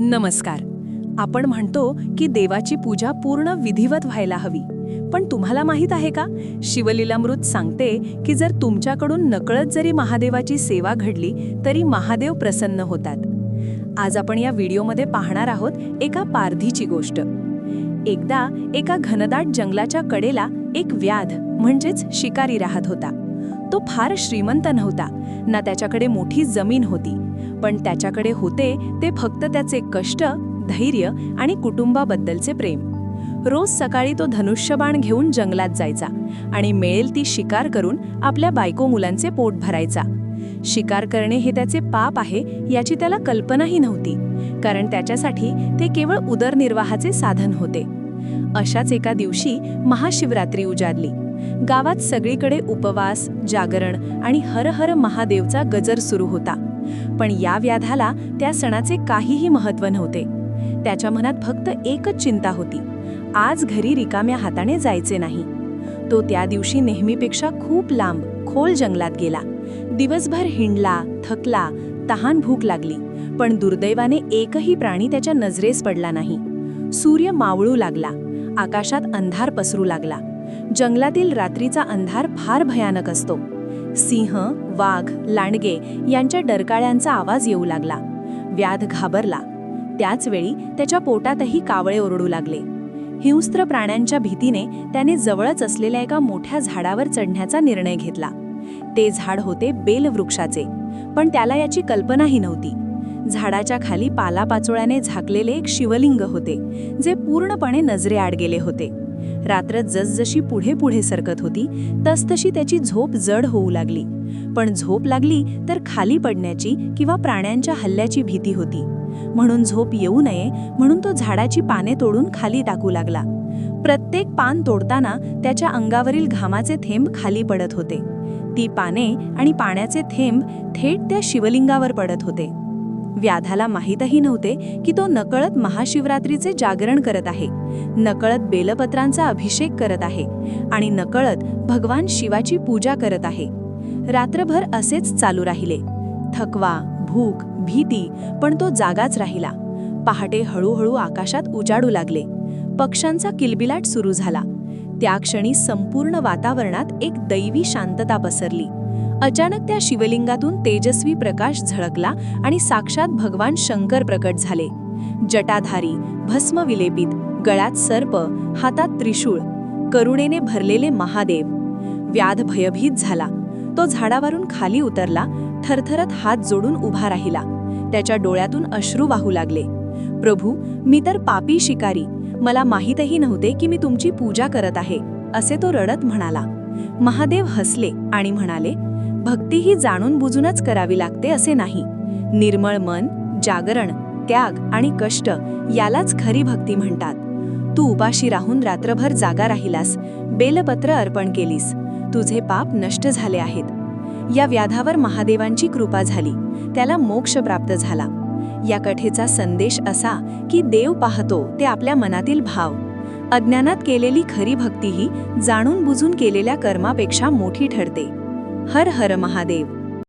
नमस्कार. आपण म्हणतो की देवाची पूजा पूर्ण विधिवत व्हायला हवी. पण तुम्हाला माहीत आहे का? शिवलीलामृत सांगते की जर तुमच्याकडून नकळत जरी महादेवाची सेवा घडली तरी महादेव प्रसन्न होतात. आज आपण या व्हिडिओमध्ये पाहणार आहोत एका पारधीची गोष्ट. एकदा एका घनदाट जंगलाच्या कडेला एक व्याध म्हणजेच शिकारी राहत होता. तो फार श्रीमंत नव्हता. ना त्याच्याकडे मोठी जमीन होती. पण त्याच्याकडे होते ते फक्त त्याचे कष्ट धैर्य आणि कुटुंबाबद्दलचे प्रेम. रोज सकाळी तो धनुष्यबाण घेऊन जंगलात जायचा आणि मिळेल ती शिकार करून आपल्या बायको मुलांचे पोट भरायचा. शिकार करणे हे त्याचे पाप आहे याची त्याला कल्पनाही नव्हती कारण त्याच्यासाठी ते केवळ उदरनिर्वाहाचे साधन होते. अशाच एका दिवशी महाशिवरात्री उजाडली. गावात सगळीकडे उपवास जागरण आणि हर हर महादेवचा गजर सुरू होता. पण या व्याधाला त्या सणाचे काहीही महत्त्व नव्हते. त्याच्या मनात फक्त एकच चिंता होती. आज घरी रिकाम्या हाताने जायचे नाही. तो त्या दिवशी नेहमीपेक्षा खूप लांब खोल जंगलात गेला. दिवसभर हिंडला थकला तहान भूक लागली. पण दुर्दैवाने एकही प्राणी त्याच्या नजरेस पडला नाही. सूर्य मावळू लागला. आकाशात अंधार पसरू लागला. जंगलातील रात्रीचा अंधार फार भयानक असतो. सिंह वाघ लांडगे यांच्या डरकाळ्यांचा आवाज येऊ लागला. व्याध घाबरला. त्याचवेळी त्याच्या पोटातही कावळे ओरडू लागले. हिंस्त्र प्राण्यांच्या भीतीने त्याने जवळच असलेल्या एका मोठ्या झाडावर चढण्याचा निर्णय घेतला. ते झाड होते बेलवृक्षाचे पण त्याला याची कल्पनाही नव्हती. झाडाच्या खाली पालापाचोळ्याने झाकलेले एक शिवलिंग होते जे पूर्णपणे नजरेआड गेले होते. रात्र जसजशी पुढे पुढे सरकत होती तसतशी त्याची झोप जड होऊ लागली. पण झोप लागली तर खाली पडण्याची किंवा प्राण्यांच्या हल्ल्याची भीती होती. म्हणून झोप येऊ नये म्हणून तो झाडाची पाने तोडून खाली टाकू लागला. प्रत्येक पान तोडताना त्याच्या अंगावरील घामाचे थेंब खाली पडत होते. ती पाने आणि पाण्याचे थेंब थेट त्या शिवलिंगावर पडत होते. व्याधाला माहीतही नव्हते की तो नकळत महाशिवरात्रीचे जागरण करत आहे. नकळत बेलपत्रांचा अभिषेक करत आहे आणि नकळत भगवान शिवाची पूजा करत आहे. रात्रभर असेच चालू राहिले. थकवा भूक भीती पण तो जागाच राहिला. पहाटे हळूहळू आकाशात उजाडू लागले. पक्ष्यांचा किलबिलाट सुरू झाला. त्या क्षणी संपूर्ण वातावरणात एक दैवी शांतता पसरली. अचानक त्या शिवलिंगातून तेजस्वी प्रकाश झळकला आणि साक्षात भगवान शंकर प्रकट झाले. जटाधारी भस्म विलेपित गळ्यात सर्प हातात त्रिशूळ करुणेने भरलेले महादेव. व्याध भयभीत झाला. तो झाडावरून खाली उतरला थरथरत हात जोडून उभा राहिला. त्याच्या डोळ्यातून अश्रू वाहू लागले. प्रभू मी तर पापी शिकारी. मला माहीतही नव्हते की मी तुमची पूजा करत आहे असे तो रडत म्हणाला. महादेव हसले आणि म्हणाले भक्ती ही जाणून बुजूनच करावी लागते असे नाही. निर्मळ मन जागरण त्याग आणि कष्ट यालाच खरी भक्ती म्हणतात. तू उपाशी राहून रात्रभर जागा राहिलास बेलपत्र अर्पण केलीस तुझे पाप नष्ट झाले आहेत. या व्याधावर महादेवांची कृपा झाली त्याला मोक्ष प्राप्त झाला. या कथेचा संदेश असा की देव पाहतो ते आपल्या मनातील भाव. अज्ञानात केलेली खरी भक्ती ही जाणून बुजून केलेल्या कर्मापेक्षा मोठी ठरते. हर हर महादेव.